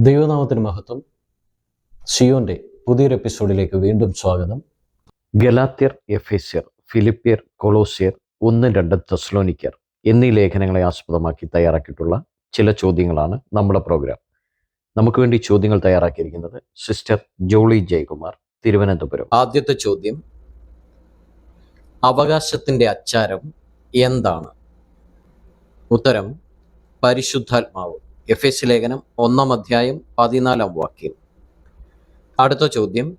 ദൈവനാമത്തിന് മഹത്വം. സിയോന്റെ പുതിയൊരു എപ്പിസോഡിലേക്ക് വീണ്ടും സ്വാഗതം. ഗലാത്യർ എഫേസ്യർ ഫിലിപ്പിയർ കൊളോസിയർ ഒന്ന് രണ്ട് തെസ്ലോനിക്കർ എന്നീ ലേഖനങ്ങളെ ആസ്പദമാക്കി തയ്യാറാക്കിയിട്ടുള്ള ചില ചോദ്യങ്ങളാണ് നമ്മുടെ പ്രോഗ്രാം. നമുക്ക് വേണ്ടി ചോദ്യങ്ങൾ തയ്യാറാക്കിയിരിക്കുന്നത് സിസ്റ്റർ ജോളി ജയകുമാർ തിരുവനന്തപുരം. ആദ്യത്തെ ചോദ്യം അവകാശത്തിന്റെ അച്ചാരം എന്താണ്? ഉത്തരം പരിശുദ്ധാത്മാവ്. എഫ് എസ് ലേഖനം ഒന്നാം അധ്യായം പതിനാലാം വാക്യം. അടുത്ത ചോദ്യം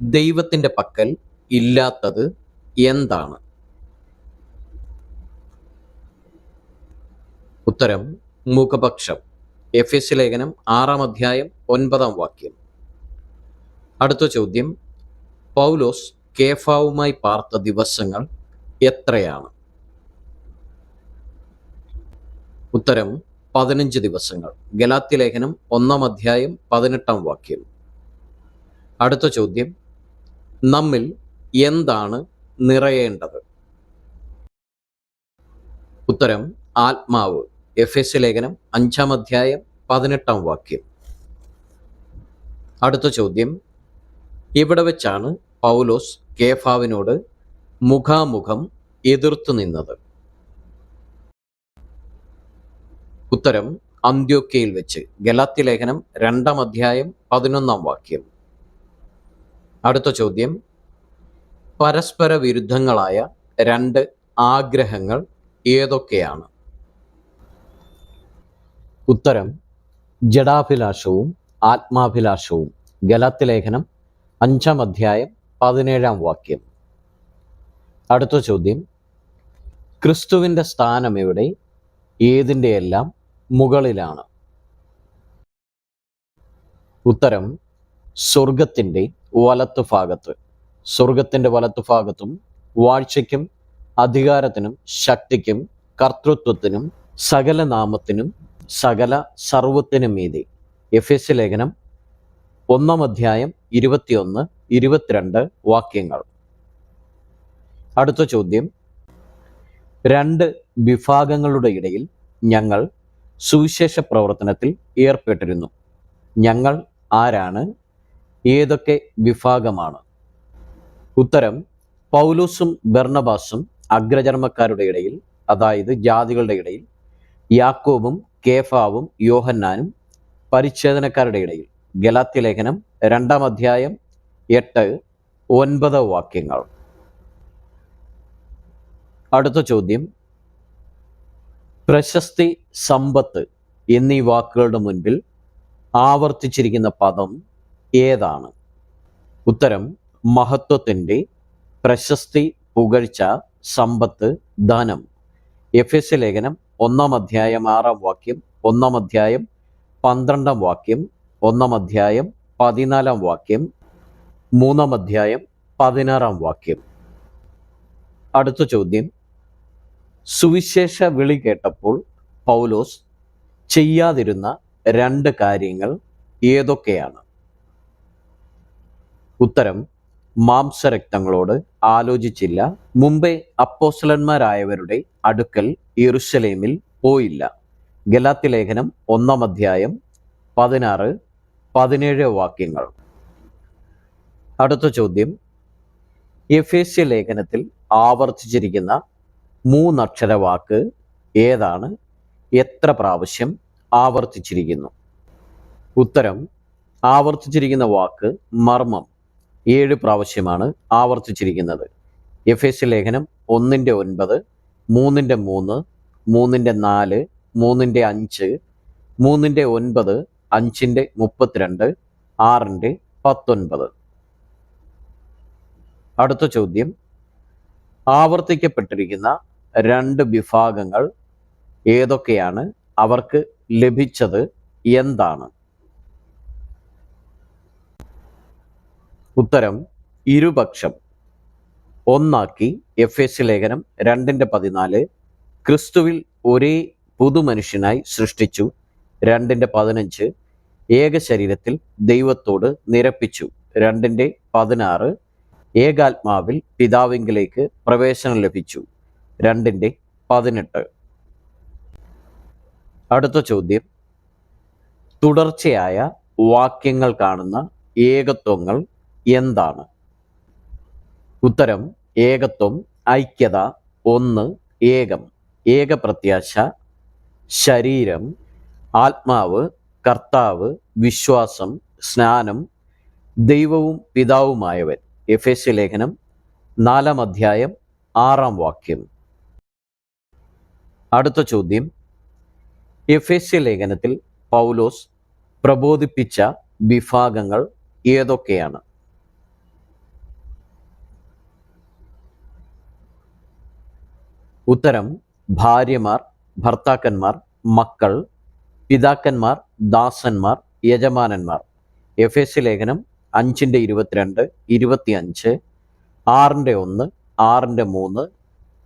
ദൈവത്തിന്റെ പക്കൽ ഇല്ലാത്തത് എന്താണ്? ഉത്തരം മുഖപക്ഷം. എഫ് എസ് ലേഖനം ആറാം അധ്യായം ഒൻപതാം വാക്യം. അടുത്ത ചോദ്യം പൗലോസ് കേഫാവുമായി പാർത്ത ദിവസങ്ങൾ എത്രയാണ്? ഉത്തരം പതിനഞ്ച് ദിവസങ്ങൾ. ഗലാത്തി ലേഖനം ഒന്നാം അധ്യായം പതിനെട്ടാം വാക്യം. അടുത്ത ചോദ്യം. നമ്മിൽ എന്താണ് നിറയേണ്ടത്? ഉത്തരം ആത്മാവ്. എഫ് എസ് ലേഖനം അഞ്ചാം അധ്യായം പതിനെട്ടാം വാക്യം. അടുത്ത ചോദ്യം. ഇവിടെ വെച്ചാണ് പൗലോസ് കേഫാവിനോട് മുഖാമുഖം എതിർത്തു നിന്നത്. ഉത്തരം അന്ത്യോക്കയിൽ വെച്ച്. ഗലാത്തി ലേഖനം രണ്ടാം അധ്യായം പതിനൊന്നാം വാക്യം. അടുത്ത ചോദ്യം. പരസ്പര വിരുദ്ധങ്ങളായ രണ്ട് ആഗ്രഹങ്ങൾ ഏതൊക്കെയാണ്? ഉത്തരം ജഡാഭിലാഷവും ആത്മാഭിലാഷവും. ഗലാത്തി ലേഖനം അഞ്ചാം അധ്യായം പതിനേഴാം വാക്യം. അടുത്ത ചോദ്യം. ക്രിസ്തുവിന്റെ സ്ഥാനം എവിടെ? ഏതിന്റെ എല്ലാം മുകളിലാണ്. ഉത്തരം സ്വർഗത്തിന്റെ വലത്തുഭാഗത്ത് സ്വർഗത്തിന്റെ വലത്തുഭാഗത്തും വാഴ്ചയ്ക്കും അധികാരത്തിനും ശക്തിക്കും കർത്തൃത്വത്തിനും സകല നാമത്തിനും സകല സർവത്തിനും മീതി. എഫ് എസ് ലേഖനം ഒന്നാം അധ്യായം ഇരുപത്തിയൊന്ന് ഇരുപത്തിരണ്ട് വാക്യങ്ങൾ. അടുത്ത ചോദ്യം രണ്ട് വിഭാഗങ്ങളുടെ ഇടയിൽ ഞങ്ങൾ സുവിശേഷ പ്രവർത്തനത്തിൽ ഏർപ്പെട്ടിരുന്നു. ഞങ്ങൾ ആരാണ്? ഏതൊക്കെ വിഭാഗമാണ്? ഉത്തരം പൗലൂസും ബർണബാസും അഗ്രചർമ്മക്കാരുടെ ഇടയിൽ അതായത് ജാതികളുടെ ഇടയിൽ യാക്കോബും കേഫാവും യോഹന്നാനും പരിച്ഛേദനക്കാരുടെ ഇടയിൽ. ഗലാത്യ ലേഖനം രണ്ടാം അധ്യായം എട്ട് ഒൻപത് വാക്യങ്ങൾ. അടുത്ത ചോദ്യം പ്രശസ്തി സമ്പത്ത് എന്നീ വാക്കുകളുടെ മുൻപിൽ ആവർത്തിച്ചിരിക്കുന്ന പദം ഏതാണ്? ഉത്തരം മഹത്വത്തിന്റെ പ്രശസ്തി പുകഴ്ച സമ്പത്ത് ധനം. എഫ് എസ് ലേഖനം ഒന്നാം അധ്യായം ആറാം വാക്യം ഒന്നാം അധ്യായം പന്ത്രണ്ടാം വാക്യം ഒന്നാം അധ്യായം പതിനാലാം വാക്യം മൂന്നാം അധ്യായം പതിനാറാം വാക്യം. അടുത്ത ചോദ്യം സുവിശേഷ വിളി കേട്ടപ്പോൾ പൗലോസ് ചെയ്യാതിരുന്ന രണ്ട് കാര്യങ്ങൾ ഏതൊക്കെയാണ്? ഉത്തരം മാംസരക്തങ്ങളോട് ആലോചിച്ചില്ല. മുമ്പേ അപ്പോസലന്മാരായവരുടെ അടുക്കൽ യെറുശലേമിൽ പോയില്ല. ഗലാത്തി ലേഖനം ഒന്നാം അധ്യായം പതിനാറ് പതിനേഴ് വാക്യങ്ങൾ. അടുത്ത ചോദ്യം എഫേസ്യ ലേഖനത്തിൽ ആവർത്തിച്ചിരിക്കുന്ന മൂന്നക്ഷര വാക്ക് ഏതാണ്? എത്ര പ്രാവശ്യം ആവർത്തിച്ചിരിക്കുന്നു? ഉത്തരം ആവർത്തിച്ചിരിക്കുന്ന വാക്ക് മർമ്മം. ഏഴ് പ്രാവശ്യമാണ് ആവർത്തിച്ചിരിക്കുന്നത്. എഫ് എസ് ലേഖനം ഒന്നിന്റെ ഒൻപത് മൂന്നിന്റെ മൂന്ന് മൂന്നിന്റെ നാല് മൂന്നിന്റെ അഞ്ച് മൂന്നിന്റെ ഒൻപത് അഞ്ചിന്റെ മുപ്പത്തിരണ്ട് ആറിന്റെ പത്തൊൻപത്. അടുത്ത ചോദ്യം. ആവർത്തിക്കപ്പെട്ടിരിക്കുന്ന രണ്ട് വിഭാഗങ്ങൾ ഏതൊക്കെയാണ് അവർക്ക് ലഭിച്ചത് എന്താണ്? ഉത്തരം ഇരുപക്ഷം. ഒന്നാക്കി എഫ് എസ് ലേഖനം രണ്ടിന്റെ പതിനാല്. ക്രിസ്തുവിൽ ഒരേ പുതുമനുഷ്യനായി സൃഷ്ടിച്ചു. രണ്ടിന്റെ പതിനഞ്ച്. ഏക ശരീരത്തിൽ ദൈവത്തോട് നിരപ്പിച്ചു. രണ്ടിന്റെ പതിനാറ്. ഏകാത്മാവിൽ പിതാവിങ്കിലേക്ക് പ്രവേശനം ലഭിച്ചു. രണ്ടിന്റെ പതിനെട്ട്. അടുത്ത ചോദ്യം. തുടർച്ചയായ വാക്യങ്ങൾ കാണുന്ന ഏകത്വങ്ങൾ എന്താണ്? ഉത്തരം ഏകത്വം ഐക്യത ഒന്ന് ഏകം. ഏകപ്രത്യാശ ശരീരം ആത്മാവ് കർത്താവ് വിശ്വാസം സ്നാനം ദൈവവും പിതാവുമായവൻ. എഫ് എസ് ലേഖനം നാലാം അധ്യായം ആറാം വാക്യം. അടുത്ത ചോദ്യം. എഫ് എസ് ലേഖനത്തിൽ പൗലോസ് പ്രബോധിപ്പിച്ച വിഭാഗങ്ങൾ ഏതൊക്കെയാണ്? ഉത്തരം ഭാര്യമാർ ഭർത്താക്കന്മാർ മക്കൾ പിതാക്കന്മാർ ദാസന്മാർ യജമാനന്മാർ. എഫ് എസ് ലേഖനം അഞ്ചിന്റെ ഇരുപത്തിരണ്ട് ഇരുപത്തിയഞ്ച് ആറിന്റെ ഒന്ന് ആറിന്റെ മൂന്ന്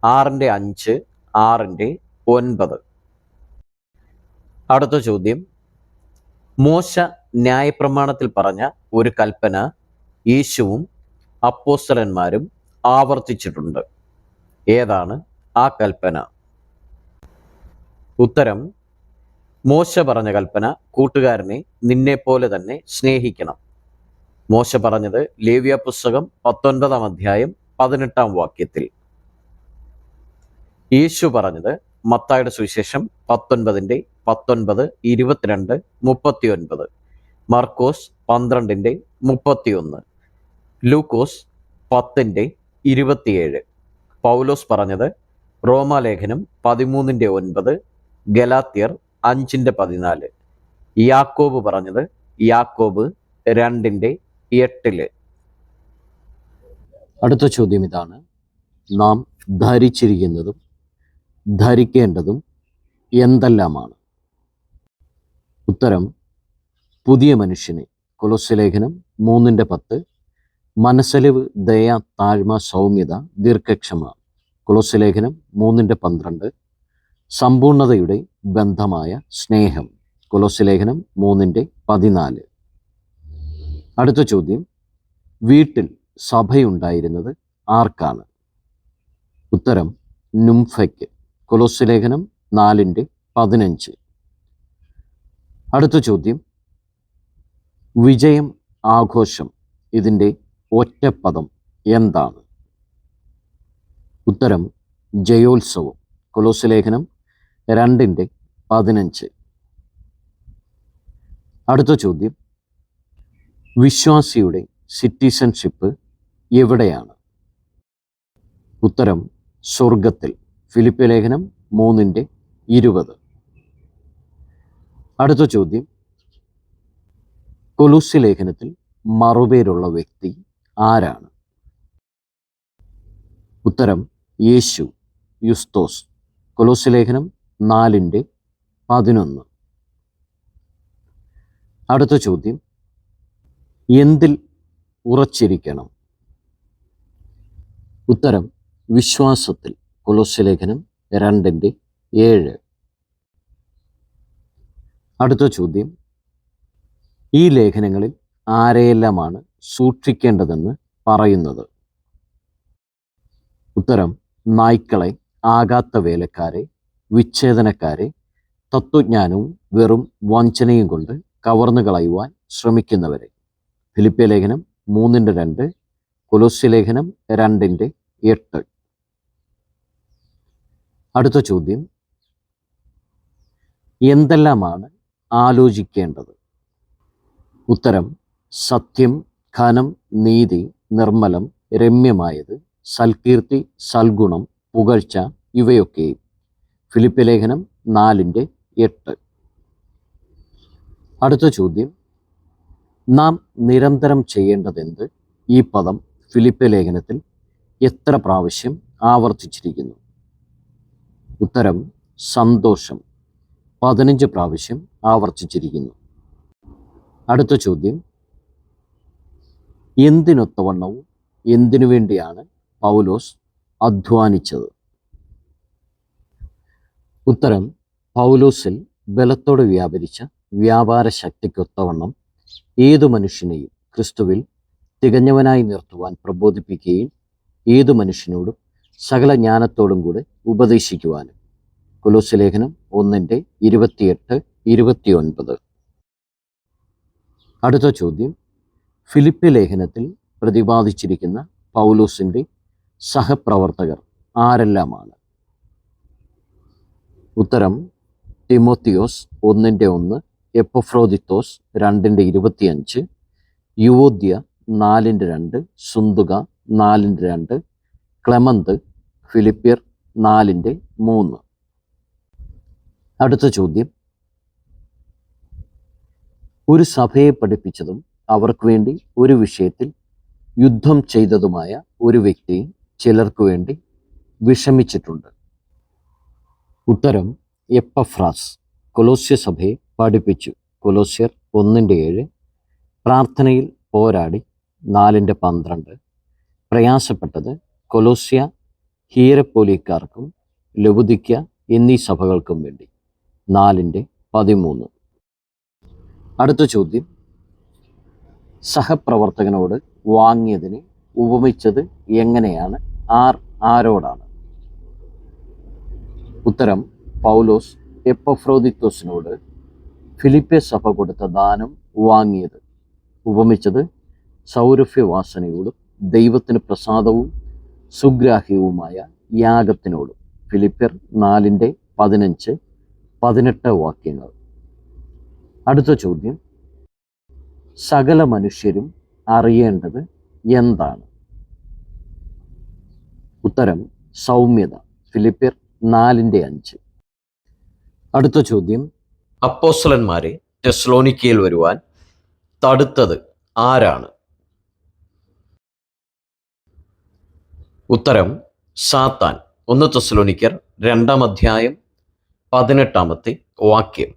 ആറിന്റെ അഞ്ച് ആറിന്റെ ഒൻപത്. അടുത്ത ചോദ്യം. മോശ ന്യായപ്രമാണത്തിൽ പറഞ്ഞ ഒരു കൽപ്പന യേശുവും അപ്പോസ്തലന്മാരും ആവർത്തിച്ചിട്ടുണ്ട്. ഏതാണ് ആ കൽപ്പന? ഉത്തരം മോശ പറഞ്ഞ കൽപ്പന കൂട്ടുകാരനെ നിന്നെപ്പോലെ തന്നെ സ്നേഹിക്കണം. മോശ പറഞ്ഞത് ലേവ്യ പുസ്തകം പത്തൊൻപതാം അധ്യായം പതിനെട്ടാം വാക്യത്തിൽ. യേശു പറഞ്ഞത് മത്തായുടെ സുവിശേഷം പത്തൊൻപതിന്റെ പത്തൊൻപത് ഇരുപത്തിരണ്ട് മുപ്പത്തിയൊൻപത്. മർക്കോസ് പന്ത്രണ്ടിന്റെ മുപ്പത്തിയൊന്ന്. ലൂക്കോസ് പത്തിന്റെ ഇരുപത്തിയേഴ്. പൗലോസ് പറഞ്ഞത് റോമാലേഖനം പതിമൂന്നിന്റെ ഒൻപത് ഗലാത്യർ അഞ്ചിന്റെ പതിനാല്. യാക്കോബ് പറഞ്ഞത് യാക്കോബ് രണ്ടിന്റെ എട്ടിൽ. അടുത്ത ചോദ്യം ഇതാണ്. നാം ധരിച്ചിരിക്കുന്നതും ധരിക്കേണ്ടതും എന്തെല്ലാമാണ്? ഉത്തരം പുതിയ മനുഷ്യനെ. കൊലസ്യലേഖനം മൂന്നിന്റെ പത്ത്. മനസ്സലിവ് ദയ താഴ്മ സൗമ്യത ദീർഘക്ഷമ. കൊലസ്യലേഖനം മൂന്നിന്റെ പന്ത്രണ്ട്. സമ്പൂർണതയുടെ ബന്ധമായ സ്നേഹം. കൊലസ്യലേഖനം മൂന്നിന്റെ പതിനാല്. അടുത്ത ചോദ്യം. വീട്ടിൽ സഭയുണ്ടായിരുന്നത് ആർക്കാണ്? ഉത്തരം നുംഫയ്ക്ക്. കൊലോസ്യലേഖനം നാലിന്റെ പതിനഞ്ച്. അടുത്ത ചോദ്യം. വിജയം ആഘോഷം ഇതിന്റെ ഒറ്റപ്പദം എന്താണ്? ഉത്തരം ജയോത്സവം. കൊലോസ് ലേഖനം രണ്ടിന്റെ പതിനഞ്ച്. അടുത്ത ചോദ്യം. വിശ്വാസിയുടെ സിറ്റിസൺഷിപ്പ് എവിടെയാണ്? ഉത്തരം സ്വർഗത്തിൽ. ഫിലിപ്പ് ലേഖനം മൂന്നിന്റെ ഇരുപത്. അടുത്ത ചോദ്യം. കൊലൂസി ലേഖനത്തിൽ മറുപേരുള്ള വ്യക്തി ആരാണ്? ഉത്തരം യേശു യുസ്തോസ്. കൊലോസി ലേഖനം നാലിന്റെ പതിനൊന്ന്. അടുത്ത ചോദ്യം. എന്തിൽ ഉറച്ചിരിക്കണം? ഉത്തരം വിശ്വാസത്തിൽ. കൊലോസ്യ ലേഖനം രണ്ടിന്റെ ഏഴ്. അടുത്ത ചോദ്യം. ഈ ലേഖനങ്ങളിൽ ആരെയെല്ലാമാണ് സൂക്ഷിക്കേണ്ടതെന്ന് പറയുന്നത്? ഉത്തരം നായ്ക്കളെ ആകാത്ത വേലക്കാരെ വിച്ഛേദനക്കാരെ തത്വജ്ഞാനവും വെറും വഞ്ചനയും കൊണ്ട് കവർന്നു കളയുവാൻ ശ്രമിക്കുന്നവരെ. ഫിലിപ്പിയ ലേഖനം മൂന്നിന്റെ രണ്ട് കൊലോസ്യ ലേഖനം രണ്ടിന്റെ എട്ട്. അടുത്ത ചോദ്യം. എന്തെല്ലാമാണ് ആലോചിക്കേണ്ടത്? ഉത്തരം സത്യം ഘനം നീതി നിർമ്മലം രമ്യമായത് സൽകീർത്തി സൽഗുണം പുകഴ്ച ഇവയൊക്കെയും ഫിലിപ്പ് ലേഖനം നാലിന്റെ എട്ട്. അടുത്ത ചോദ്യം. നാം നിരന്തരം ചെയ്യേണ്ടതെന്ത്? ഈ പദം ഫിലിപ്പ് ലേഖനത്തിൽ എത്ര പ്രാവശ്യം ആവർത്തിച്ചിരിക്കുന്നു? ഉത്തരം സന്തോഷം. പതിനഞ്ച് പ്രാവശ്യം ആവർത്തിച്ചിരിക്കുന്നു. അടുത്ത ചോദ്യം. എന്തിനൊത്തവണ്ണവും എന്തിനു വേണ്ടിയാണ് പൗലോസ് അധ്വാനിച്ചത്? ഉത്തരം പൗലോസിൽ ബലത്തോടെ വ്യാപരിച്ച വ്യാപാര ശക്തിക്കൊത്തവണ്ണം ഏതു മനുഷ്യനെയും ക്രിസ്തുവിൽ തികഞ്ഞവനായി നിർത്തുവാൻ പ്രബോധിപ്പിക്കുകയും ഏതു മനുഷ്യനോടും സകല ജ്ഞാനത്തോടും കൂടെ ഉപദേശിക്കുവാനും. കൊലോസ് ലേഖനം ഒന്നിന്റെ ഇരുപത്തിയെട്ട് ഇരുപത്തിയൊൻപത്. അടുത്ത ചോദ്യം. ഫിലിപ്പ് ലേഖനത്തിൽ പ്രതിപാദിച്ചിരിക്കുന്ന പൗലോസിന്റെ സഹപ്രവർത്തകർ ആരെല്ലാമാണ്? ഉത്തരം തിമോത്തിയോസ് ഒന്നിന്റെ ഒന്ന് എപ്പഫ്രോദിത്തോസ് രണ്ടിന്റെ ഇരുപത്തിയഞ്ച് യുവോദ്യ നാലിന്റെ രണ്ട് സുന്തുക നാലിന്റെ രണ്ട് ക്ലെമന്ത് ഫിലിപ്പിയർ നാലിന്റെ മൂന്ന്. അടുത്ത ചോദ്യം. ഒരു സഭയെ പഠിപ്പിച്ചതും അവർക്ക് വേണ്ടി ഒരു വിഷയത്തിൽ യുദ്ധം ചെയ്തതുമായ ഒരു വ്യക്തി ചിലർക്ക് വേണ്ടി വിഷമിച്ചിട്ടുണ്ട്. ഉത്തരം എപ്പഫ്രാസ് കൊലോസ്യ സഭയെ പഠിപ്പിച്ചു. കൊലോസ്യർ ഒന്നിന്റെ ഏഴ് പ്രാർത്ഥനയിൽ പോരാടി നാലിന്റെ പന്ത്രണ്ട്. പ്രയാസപ്പെട്ടത് കൊലോസ്യ ഹീരപ്പോലിക്കാർക്കും ലബുദിക്ക എന്നീ സഭകൾക്കും വേണ്ടി. നാലിന്റെ പതിമൂന്ന്. അടുത്ത ചോദ്യം. സഹപ്രവർത്തകനോട് വാങ്ങിയതിനെ ഉപമിച്ചത് എങ്ങനെയാണ്? ആർ ആരോടാണ്? ഉത്തരം പൗലോസ് എപ്പഫ്രോദിത്തോസിനോട് ഫിലിപ്പെ സഭ കൊടുത്ത ദാനം വാങ്ങിയത്. ഉപമിച്ചത് സൗരഭ്യവാസനയോടും ദൈവത്തിന് പ്രസാദവും സുഗ്രാഹ്യവുമായ യാഗത്തിനോടും ഫിലിപ്പിയർ നാലിന്റെ പതിനഞ്ച് പതിനെട്ട് വാക്യങ്ങൾ. അടുത്ത ചോദ്യം. സകല മനുഷ്യരും അറിയേണ്ടത് എന്താണ്? ഉത്തരം സൗമ്യത. ഫിലിപ്പിയർ നാലിന്റെ അഞ്ച്. അടുത്ത ചോദ്യം. അപ്പോസ്ലന്മാരെ ടെസ്ലോണിക്കയിൽ വരുവാൻ തടുത്തത് ആരാണ്? ഉത്തരം സാത്താൻ. ഒന്ന് തെസ്ലോനിക്കർ രണ്ടാം അധ്യായം പതിനെട്ടാമത്തെ വാക്യം.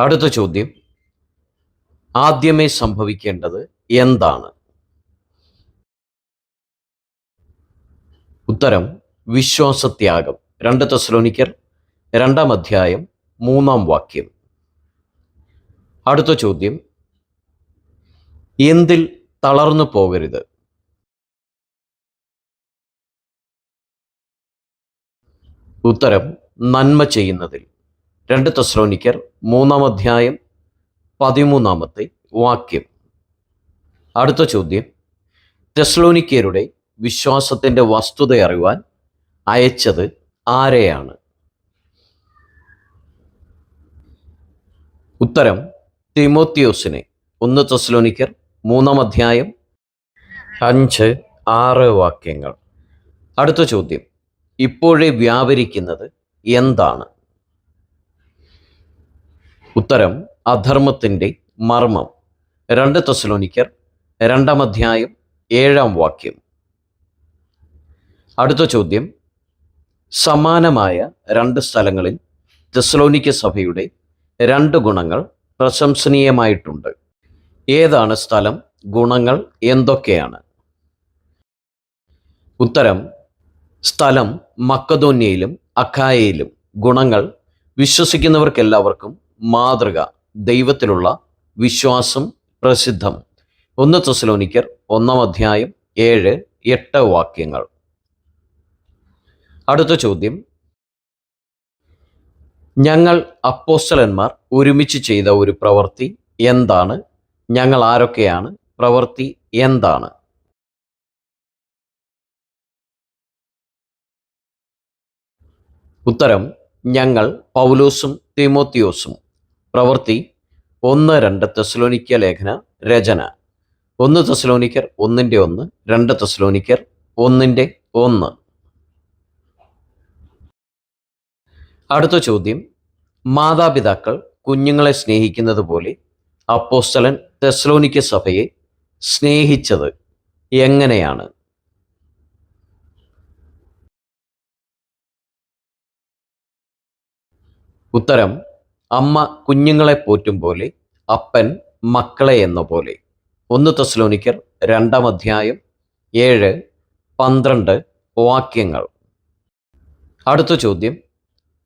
അടുത്ത ചോദ്യം. ആദ്യമേ സംഭവിക്കേണ്ടത് എന്താണ്? ഉത്തരം വിശ്വാസത്യാഗം. രണ്ട് തെസ്ലോനിക്കർ രണ്ടാം അധ്യായം മൂന്നാം വാക്യം. അടുത്ത ചോദ്യം. എന്തിൽ തളർന്നു പോകരുത്? ഉത്തരം നന്മ ചെയ്യുന്നതിൽ. രണ്ട് തെസ്ലോനിക്കർ മൂന്നാം അധ്യായം പതിമൂന്നാമത്തെ വാക്യം. അടുത്ത ചോദ്യം. തെസ്ലോനിക്കരുടെ വിശ്വാസത്തിന്റെ വസ്തുത അറിയുവാൻ അയച്ചത് ആരെയാണ്? ഉത്തരം തിമോത്തിയോസിനെ ഒന്ന് തെസ്ലോനിക്കർ മൂന്നാം അധ്യായം അഞ്ച് ആറ് വാക്യങ്ങൾ. അടുത്ത ചോദ്യം. ഇപ്പോഴേ വ്യാപരിക്കുന്നത് എന്താണ്? ഉത്തരം അധർമ്മത്തിന്റെ മർമ്മം. രണ്ട് തെസ്ലോനിക്കർ രണ്ടാം അധ്യായം ഏഴാം വാക്യം. അടുത്ത ചോദ്യം. സമാനമായ രണ്ട് സ്ഥലങ്ങളിൽ തെസ്ലോനിക്ക സഭയുടെ രണ്ട് ഗുണങ്ങൾ പ്രശംസനീയമായിട്ടുണ്ട്. ഏതാണ് സ്ഥലം ഗുണങ്ങൾ എന്തൊക്കെയാണ്? ഉത്തരം സ്ഥലം മക്കതോന്യയിലും അഖായയിലും ഗുണങ്ങൾ വിശ്വസിക്കുന്നവർക്കെല്ലാവർക്കും മാതൃക ദൈവത്തിലുള്ള വിശ്വാസം പ്രസിദ്ധം. ഒന്ന് തെസലോനിക്കർ ഒന്നാം അധ്യായം ഏഴ് എട്ട് വാക്യങ്ങൾ. അടുത്ത ചോദ്യം. ഞങ്ങൾ അപ്പോസ്റ്റലന്മാർ ഒരുമിച്ച് ചെയ്ത ഒരു പ്രവൃത്തി എന്താണ്? ഞങ്ങൾ ആരൊക്കെയാണ്? പ്രവൃത്തി എന്താണ്? ഉത്തരം ഞങ്ങൾ പൗലോസും തിമോത്തിയോസും. പ്രവൃത്തി ഒന്ന് രണ്ട് തെസ്ലോനിക്ക ലേഖന രചന. ഒന്ന് തെസ്ലോനിക്കർ ഒന്നിന്റെ ഒന്ന് രണ്ട് തെസ്ലോനിക്കർ ഒന്നിന്റെ ഒന്ന്. അടുത്ത ചോദ്യം. മാതാപിതാക്കൾ കുഞ്ഞുങ്ങളെ സ്നേഹിക്കുന്നത് പോലെ അപ്പോസ്തലൻ തെസ്ലോനിക്ക സഭയെ സ്നേഹിച്ചത് എങ്ങനെയാണ്? ഉത്തരം അമ്മ കുഞ്ഞുങ്ങളെ പോറ്റും പോലെ അപ്പൻ മക്കളെ എന്ന പോലെ. ഒന്ന് തെസ്ലോനിക്കർ രണ്ടാം അധ്യായം ഏഴ് പന്ത്രണ്ട് വാക്യങ്ങൾ. അടുത്ത ചോദ്യം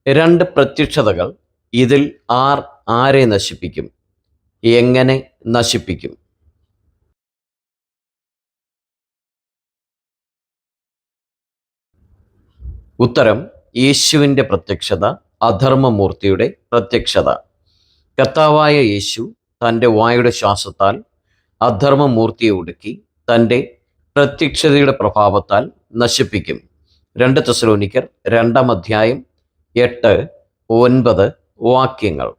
രണ്ട് പ്രത്യക്ഷതകൾ ഇതിൽ ആർ ആരെ നശിപ്പിക്കും? എങ്ങനെ നശിപ്പിക്കും? ഉത്തരം യേശുവിന്റെ പ്രത്യക്ഷത അധർമ്മമൂർത്തിയുടെ പ്രത്യക്ഷത. കർത്താവായ യേശു തന്റെ വായുടെ ശ്വാസത്താൽ അധർമ്മമൂർത്തിയെ ഒടുക്കി തന്റെ പ്രത്യക്ഷതയുടെ പ്രഭാവത്താൽ നശിപ്പിക്കും. രണ്ട് തെസലോനിക്കർ രണ്ടാം അധ്യായം എട്ട് ഒൻപത് വാക്യങ്ങൾ.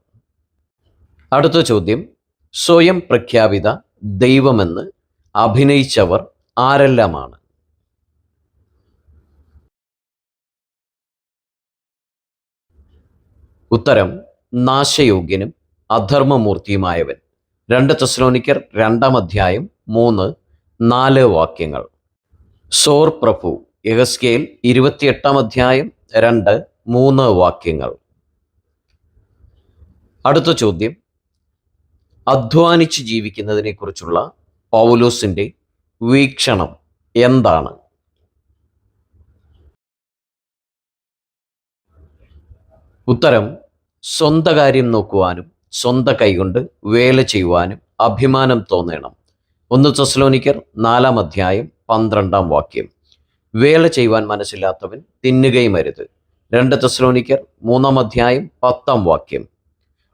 അടുത്ത ചോദ്യം സ്വയം പ്രഖ്യാപിത ദൈവമെന്ന് അഭിനയിച്ചവർ ആരെല്ലാമാണ്? ഉത്തരം നാശയോഗ്യനും അധർമ്മമൂർത്തിയുമായവൻ. രണ്ട് തെസ്ലോനിക്കർ രണ്ടാം അധ്യായം മൂന്ന് നാല് വാക്യങ്ങൾ. സോർ പ്രഭു യഹസ്കേൽ ഇരുപത്തിയെട്ടാം അധ്യായം രണ്ട് മൂന്ന് വാക്യങ്ങൾ. അടുത്ത ചോദ്യം. അധ്വാനിച്ച് ജീവിക്കുന്നതിനെക്കുറിച്ചുള്ള പൗലോസിന്റെ വീക്ഷണം എന്താണ്? ഉത്തരം സ്വന്ത കാര്യം നോക്കുവാനും സ്വന്ത കൈകൊണ്ട് വേല ചെയ്യുവാനും അഭിമാനം തോന്നണം. ഒന്ന് തെസ്ലോനിക്കർ നാലാം അധ്യായം പന്ത്രണ്ടാം വാക്യം. വേല ചെയ്യുവാൻ മനസ്സില്ലാത്തവൻ തിന്നുകയും അരുത്. രണ്ട് തെസ്ലോനിക്കർ മൂന്നാം അധ്യായം പത്താം വാക്യം.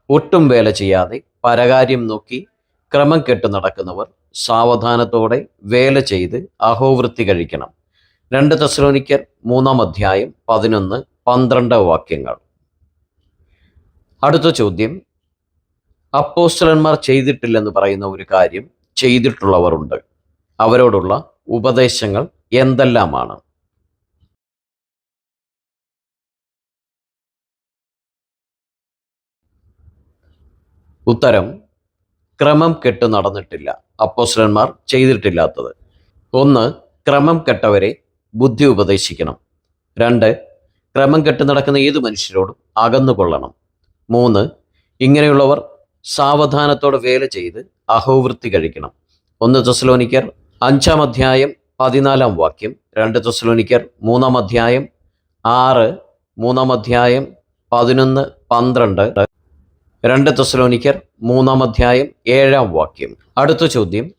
ഒട്ടും വേല ചെയ്യാതെ പരകാര്യം നോക്കി ക്രമം കെട്ട് നടക്കുന്നവർ സാവധാനത്തോടെ വേല ചെയ്ത് അഹോവൃത്തി കഴിക്കണം. രണ്ട് തസ്ലോനിക്കർ മൂന്നാം അധ്യായം പതിനൊന്ന് പന്ത്രണ്ട് വാക്യങ്ങൾ. അടുത്ത ചോദ്യം. അപ്പോസ്റ്റലന്മാർ ചെയ്തിട്ടില്ലെന്ന് പറയുന്ന ഒരു കാര്യം ചെയ്തിട്ടുള്ളവരുണ്ട്. അവരോടുള്ള ഉപദേശങ്ങൾ എന്തെല്ലാമാണ്? ഉത്തരം ക്രമം കെട്ട് നടന്നിട്ടില്ല. അപ്പോസ്റ്റലന്മാർ ചെയ്തിട്ടില്ലാത്തത്. ഒന്ന് ക്രമം കെട്ടവരെ ബുദ്ധി ഉപദേശിക്കണം. രണ്ട് ക്രമം കെട്ട് നടക്കുന്ന ഏത് മനുഷ്യരോടും അകന്നുകൊള്ളണം. മൂന്ന് ഇങ്ങനെയുള്ളവർ സാവധാനത്തോടെ വേല ചെയ്ത് അഹോവൃത്തി കഴിക്കണം. ഒന്ന് തൊസ്ലോനിക്കർ അഞ്ചാം അധ്യായം പതിനാലാം വാക്യം രണ്ട് തൊസ്ലോനിക്കർ മൂന്നാം അധ്യായം ആറ് മൂന്നാം അധ്യായം പതിനൊന്ന് പന്ത്രണ്ട് രണ്ട് തൊസ്ലോനിക്കർ മൂന്നാം അധ്യായം ഏഴാം വാക്യം. അടുത്ത ചോദ്യം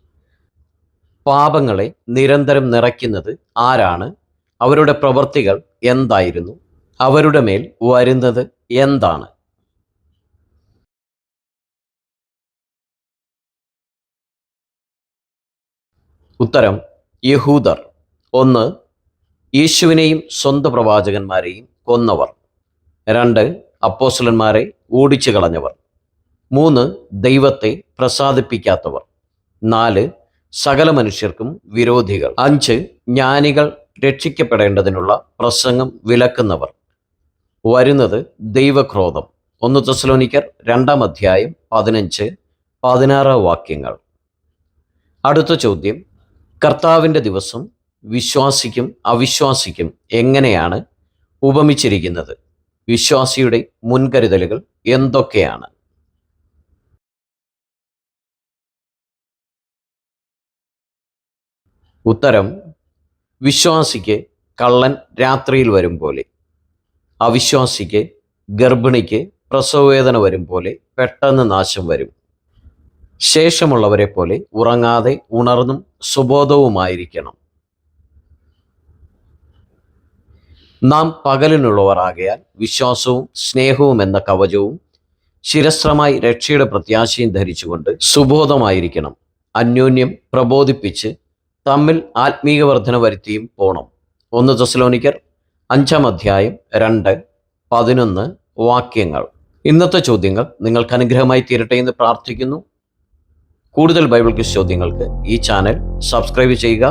പാപങ്ങളെ നിരന്തരം നിറയ്ക്കുന്നത് ആരാണ്? അവരുടെ പ്രവൃത്തികൾ എന്തായിരുന്നു? അവരുടെ മേൽ വരുന്നത് എന്താണ്? ഉത്തരം യഹൂദർ. ഒന്ന് യേശുവിനെയും സ്വന്തം പ്രവാചകന്മാരെയും കൊന്നവർ. രണ്ട് അപ്പോസ്റ്റലന്മാരെ ഓടിച്ചു കളഞ്ഞവർ മൂന്ന് ദൈവത്തെ പ്രസാദിപ്പിക്കാത്തവർ. നാല് സകല മനുഷ്യർക്കും വിരോധികൾ. അഞ്ച് ജ്ഞാനികൾ രക്ഷിക്കപ്പെടേണ്ടതിനുള്ള പ്രസംഗം വിലക്കുന്നവർ. വരുന്നത് ദൈവക്രോധം. ഒന്ന് തെസ്സലോനിക്കർ രണ്ടാം അധ്യായം പതിനഞ്ച് പതിനാറ് വാക്യങ്ങൾ. അടുത്ത ചോദ്യം കർത്താവിന്റെ ദിവസം വിശ്വാസിക്കും അവിശ്വാസിക്കും എങ്ങനെയാണ് ഉപമിച്ചിരിക്കുന്നത്? വിശ്വാസിയുടെ മുൻകരുതലുകൾ എന്തൊക്കെയാണ്? ഉത്തരം വിശ്വാസിക്ക് കള്ളൻ രാത്രിയിൽ വരും പോലെ അവിശ്വാസിക്ക് ഗർഭിണിക്ക് പ്രസവവേദന വരും പോലെ പെട്ടെന്ന് നാശം വരും. ശേഷമുള്ളവരെ പോലെ ഉറങ്ങാതെ ഉണർന്നും സുബോധവുമായിരിക്കണം. നാം പകലിനുള്ളവർ ആകയാൽ വിശ്വാസവും സ്നേഹവും എന്ന കവചവും ശിരസ്ത്രമായി രക്ഷയുടെ പ്രത്യാശയും ധരിച്ചുകൊണ്ട് സുബോധമായിരിക്കണം. അന്യോന്യം പ്രബോധിപ്പിച്ച് തമ്മിൽ ആത്മീക വർധന വരുത്തിയും പോണം. ഒന്ന് ജസ്ലോനിക്കർ അഞ്ചാം അധ്യായം രണ്ട് പതിനൊന്ന് വാക്യങ്ങൾ. ഇന്നത്തെ ചോദ്യങ്ങൾ നിങ്ങൾക്ക് അനുഗ്രഹമായി തീരട്ടെ എന്ന് പ്രാർത്ഥിക്കുന്നു. കൂടുതൽ ബൈബിൾ ക്വിസ് ചോദ്യങ്ങൾക്ക് ഈ ചാനൽ സബ്സ്ക്രൈബ് ചെയ്യുക.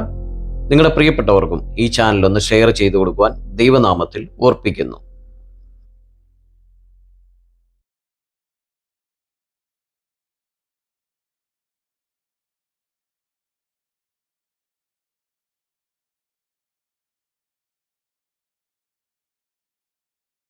നിങ്ങളുടെ പ്രിയപ്പെട്ടവർക്കും ഈ ചാനൽ ഒന്ന് ഷെയർ ചെയ്തു കൊടുക്കുവാൻ ദൈവനാമത്തിൽ ഓർപ്പിക്കുന്നു.